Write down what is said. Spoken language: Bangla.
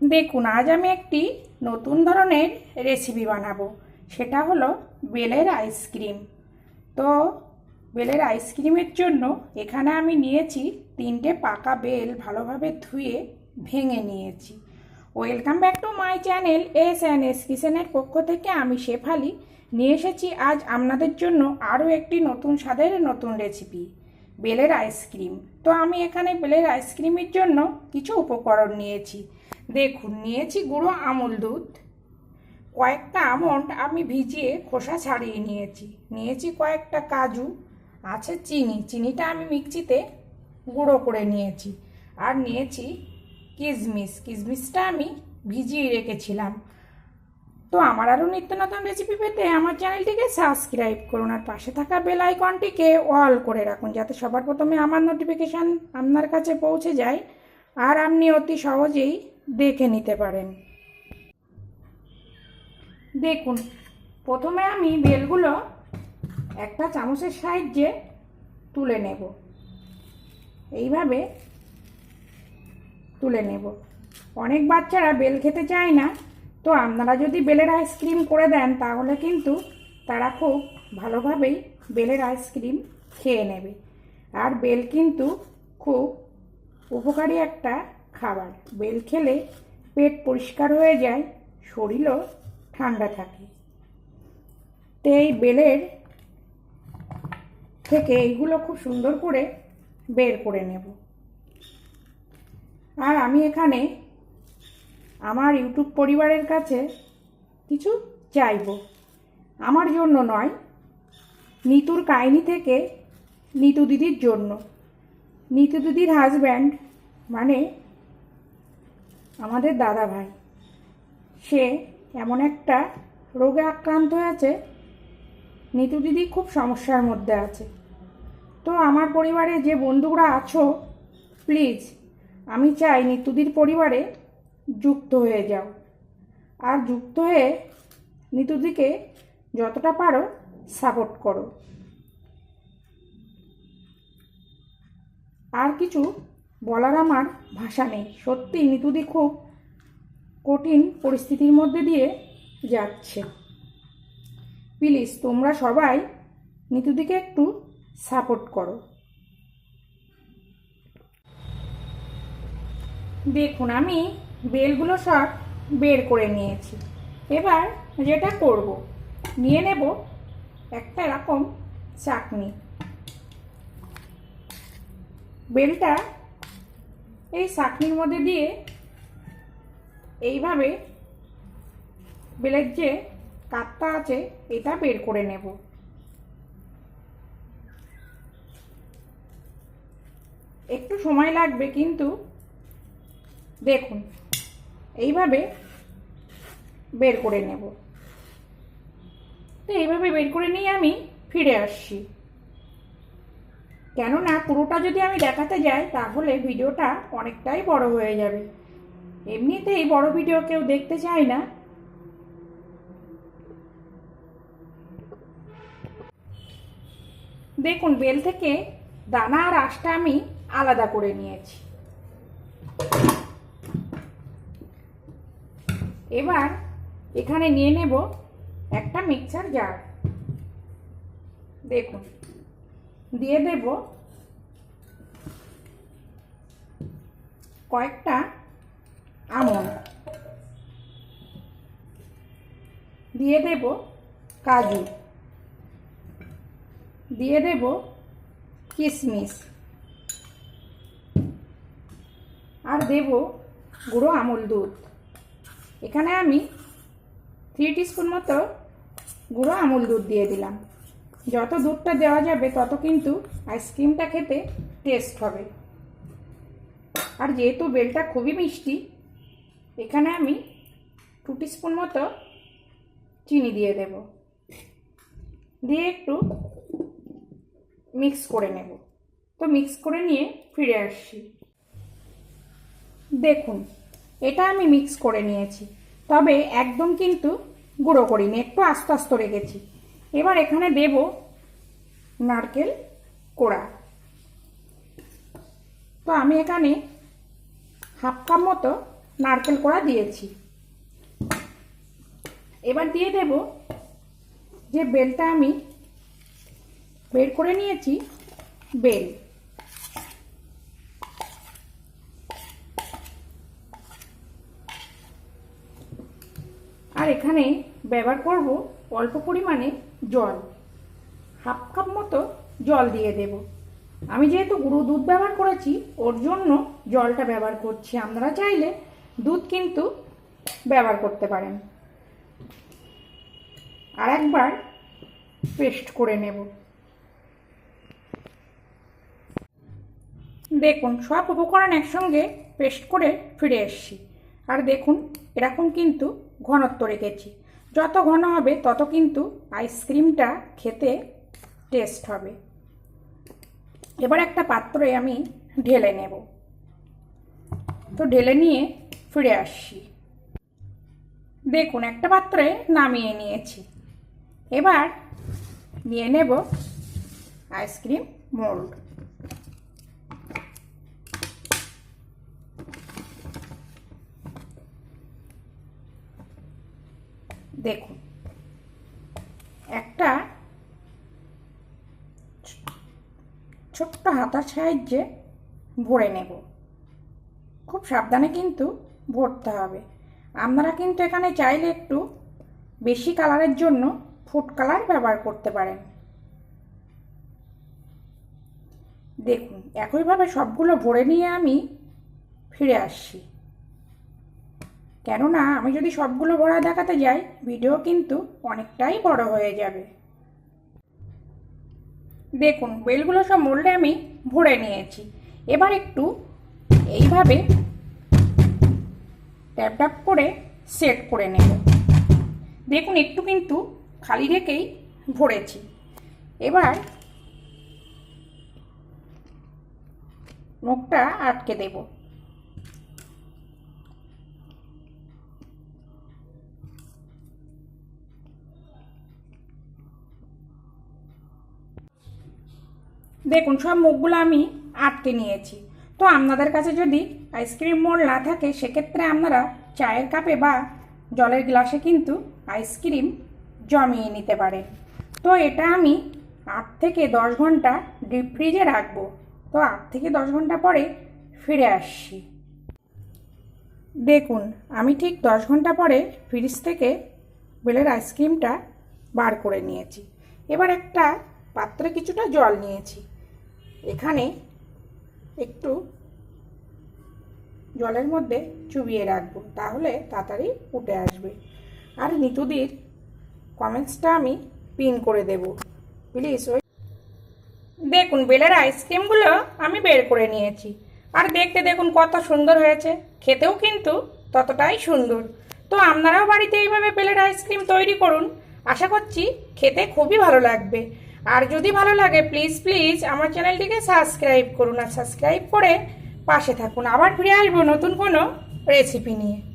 দেখুন, আজ আমি একটি নতুন ধরনের রেসিপি বানাবো। সেটা হলো বেলের আইসক্রিম তো, বেলের আইসক্রিমের জন্য এখানে আমি নিয়েছি তিনটে পাকা বেল ভালোভাবে ধুয়ে ভেঙে নিয়েছি। Welcome back to my channel S and S কিচেনের পক্ষ থেকে আমি শেফালি। নিয়ে এসেছি আজ আপনাদের জন্য আরও একটি নতুন স্বাদের নতুন রেসিপি বেলের আইসক্রিম তো, আমি এখানে বেলের আইসক্রিমের জন্য কিছু উপকরণ নিয়েছি। দেখুন, নিয়েছি গুঁড়ো আমুল দুধ। কয়েকটা আমন্ড আমি ভিজিয়ে খোসা ছাড়িয়ে নিয়েছি। নিয়েছি কয়েকটা কাজু, আছে চিনি। চিনিটা আমি মিক্সিতে গুঁড়ো করে নিয়েছি। আর নিয়েছি কিশমিশ। কিশমিশটা আমি ভিজিয়ে রেখেছিলাম। তো আমার আরও নিত্য নতুন রেসিপি পেতে আমার চ্যানেলটিকে সাবস্ক্রাইব করুন আর পাশে থাকা বেল আইকনটিকে অল করে রাখুন যাতে সবার প্রথমে আমার নোটিফিকেশান আপনার কাছে পৌঁছে যায়। আর আপনি অতি সহজেই দেখে নিতে পারেন। দেখুন, প্রথমে আমি বেলগুলো একটা চামচের সাহায্যে তুলে নেব। এইভাবে তুলে নেব। অনেক বাচ্চারা বেল খেতে চায় না, তো আপনারা যদি বেলের আইসক্রিম করে দেন, তাহলে কিন্তু তারা খুব ভালোভাবেই বেলের আইসক্রিম খেয়ে নেবে। আর বেল কিন্তু খুব উপকারী একটা খাবার। বেল খেলে পেট পরিষ্কার হয়ে যায়, শরীরও ঠান্ডা থাকে। তো এই বেলের থেকে এইগুলো খুব সুন্দর করে বের করে নেব। আর আমি এখানে আমার ইউটিউব পরিবারের কাছে কিছু চাইব। আমার জন্য নয়, নিতুর কাহিনী থেকে নিতু দিদির জন্য। নিতু দিদির হাজব্যান্ড মানে আমাদের দাদা ভাই। সে এমন একটা রোগে আক্রান্ত হয়েছে, নিতু দিদি খুব সমস্যার মধ্যে আছে। তো আমার পরিবারে যে বন্ধুরা আছো প্লিজ আমি চাই নিতুদির পরিবারে যুক্ত হয়ে যাও। আর যুক্ত হয়ে নিতুদিকে যতটা পারো সাপোর্ট করো। আর কিছু বলার আমার ভাষা নেই। সত্যি নিতুদি খুব কঠিন পরিস্থিতির মধ্যে দিয়ে যাচ্ছে। প্লিজ, তোমরা সবাই নিতুদিকে একটু সাপোর্ট করো। দেখুন, আমি বেলগুলো সব বের করে নিয়েছি। এবার যেটা করব, নিয়ে নেব একটা এরকম চাটনি বেলটা এই চাটনির মধ্যে দিয়ে এইভাবে বেলের যে কাতটা আছে, এটা বের করে নেব। একটু সময় লাগবে, কিন্তু দেখুন, এইভাবে বের করে নেব। তো এইভাবে বের করে নিয়ে আমি ফিরে আসছি। কেননা পুরোটা যদি আমি দেখাতে যাই, তাহলে ভিডিওটা অনেকটাই বড় হয়ে যাবে। এমনিতেই বড় ভিডিও কেউ দেখতে চায় না। দেখুন, বেল থেকে দানা আর আঁশটা আমি আলাদা করে নিয়েছি। এবার এখানে নিয়ে নেব একটা মিক্সার জার। দেখুন দিয়ে দেব কয়েকটা আমন। দিয়ে দেব কাজু। দিয়ে দেব কিশমিশ আর দেব গুঁড়ো আমুল দুধ। এখানে আমি থ্রি টিস্পুন মতো গুঁড়ো আমুল দুধ দিয়ে দিলাম। যত দুধটা দেওয়া যাবে, তত কিন্তু আইসক্রিমটা খেতে টেস্ট হবে। আর যেহেতু বেলটা খুবই মিষ্টি, এখানে আমি টু স্পুন মতো চিনি দিয়ে দেব। দিয়ে একটু মিক্স করে নেব। তো মিক্স করে নিয়ে ফিরে আসছি। দেখুন, এটা আমি মিক্স করে নিয়েছি। তবে একদম কিন্তু গুঁড়ো করিনি, একটু আস্তে আস্তে রেখেছি। এবার এখানে দেব নারকেল কোড়া। তো আমি এখানে হাফ কাপ মতো নারকেল কড়া দিয়েছি। এবার দিয়ে দেব যে বেলটা আমি বের করে নিয়েছি, বেল। আর এখানে ব্যবহার করব অল্প পরিমাণে জল, হাফ কাপ মতো জল দিয়ে দেব। আমি যেহেতু গুঁড়ো দুধ ব্যবহার করেছি, ওর জন্য জলটা ব্যবহার করছি। আপনারা চাইলে দুধ কিন্তু ব্যবহার করতে পারেন। আর একবার পেস্ট করে নেব। দেখুন, সব উপকরণ একসঙ্গে পেস্ট করে ফিরে এসছি। আর দেখুন, এরকম কিন্তু ঘনত্ব রেখেছি। যত ঘন হবে, তত কিন্তু আইসক্রিমটা খেতে টেস্ট হবে। এবার একটা পাত্রে আমি ঢেলে নেব। তো ঢেলে নিয়ে ফিরে আসছি। দেখুন, একটা পাত্রে নামিয়ে নিয়েছি। এবার নিয়ে নেব আইসক্রিম মোল্ড দেখুন। একটা ছোট্ট হাতার সাহায্যে ভরে নেব। খুব সাবধানে কিন্তু ভরতে হবে। আপনারা কিন্তু এখানে চাইলে একটু বেশি কালারের জন্য ফুড কালার ব্যবহার করতে পারেন। দেখুন, একইভাবে সবগুলো ভরে নিয়ে আমি ফিরে আসছি। কেননা আমি যদি সবগুলো ভরা দেখাতে যাই ভিডিও কিন্তু অনেকটাই বড় হয়ে যাবে। দেখুন, বেলগুলো সব মোল্ডে আমি ভরে নিয়েছি। এবার একটু এইভাবে ট্যাপ ট্যাপ করে সেট করে নেব। দেখুন, একটু কিন্তু খালি রেখেই ভরেছি। এবার মুখটা আটকে দেবো। দেখুন, সব মুখগুলো আমি আটকে নিয়েছি। তো আপনাদের কাছে যদি আইসক্রিম মোল্ড না থাকে, সেক্ষেত্রে আপনারা চায়ের কাপে বা জলের গ্লাসে কিন্তু আইসক্রিম জমিয়ে নিতে পারেন। তো এটা আমি আট থেকে দশ ঘণ্টা ডিপ ফ্রিজে রাখব। তো আট থেকে দশ ঘণ্টা পরে ফিরে আসছি। দেখুন, আমি ঠিক দশ ঘণ্টা পরে ফ্রিজ থেকে বেলের আইসক্রিমটা বার করে নিয়েছি। এবার একটা পাত্রে কিছুটা জল নিয়েছি। এখানে একটু জলের মধ্যে চুবিয়ে রাখব, তাহলে তাড়াতাড়ি উঠে আসবে। আর নিতুদির কমেন্টসটা আমি পিন করে দেব। প্লিজ ওই দেখুন, বেলের আইসক্রিমগুলো আমি বের করে নিয়েছি। আর দেখতে দেখুন, কত সুন্দর হয়েছে। খেতেও কিন্তু ততটাই সুন্দর। তো আপনারাও বাড়িতে এইভাবে বেলের আইসক্রিম তৈরি করুন। আশা করছি খেতে খুবই ভালো লাগবে। আর যদি ভালো লাগে প্লিজ প্লিজ আমার চ্যানেলটিকে সাবস্ক্রাইব করুন আর সাবস্ক্রাইব করে পাশে থাকুন। আবার ফিরে আসব নতুন কোনো রেসিপি নিয়ে।